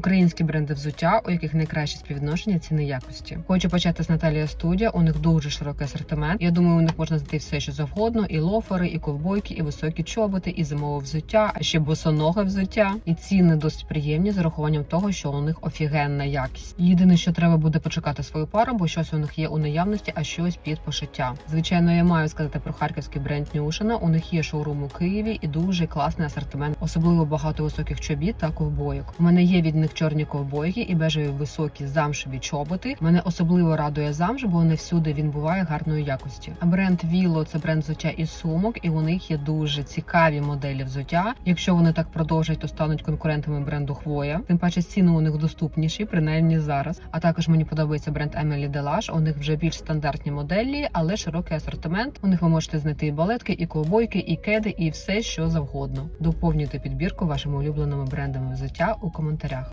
українські бренди взуття, у яких найкраще співвідношення ціни якості. Хочу почати з Наталія Студія. У них дуже широкий асортимент. Я думаю, у них можна знайти все, що завгодно: і лофери, і ковбойки, і високі чоботи, і зимове взуття, а ще босоноге взуття. І ціни досить приємні з урахуванням того, що у них офігенна якість. Єдине, що треба буде почекати свою пару, бо щось у них є у наявності, а щось під пошиття. Звичайно, я маю сказати про харківський бренд Нюшина. У них є шоурум у Києві і дуже класний асортимент, особливо багато високих чобіт та ковбойок. У мене є від них чорні ковбойки і бежеві високі замшеві чоботи. Мене особливо радує замш, бо не всюди він буває гарної якості. А бренд Віло це бренд взуття із сумок, і у них є дуже цікаві моделі взуття. Якщо вони так продовжать, то стануть конкурентами бренду Хвоя. Тим паче ціни у них доступніші, принаймні зараз. А також мені подобається бренд Emily Delage. У них вже більш стандартні моделі, але широкий асортимент. У них ви можете знайти і балетки, і ковбойки, і кеди, і все, що завгодно. Доповнюйте підбірку вашими улюбленими брендами взуття у коментарях.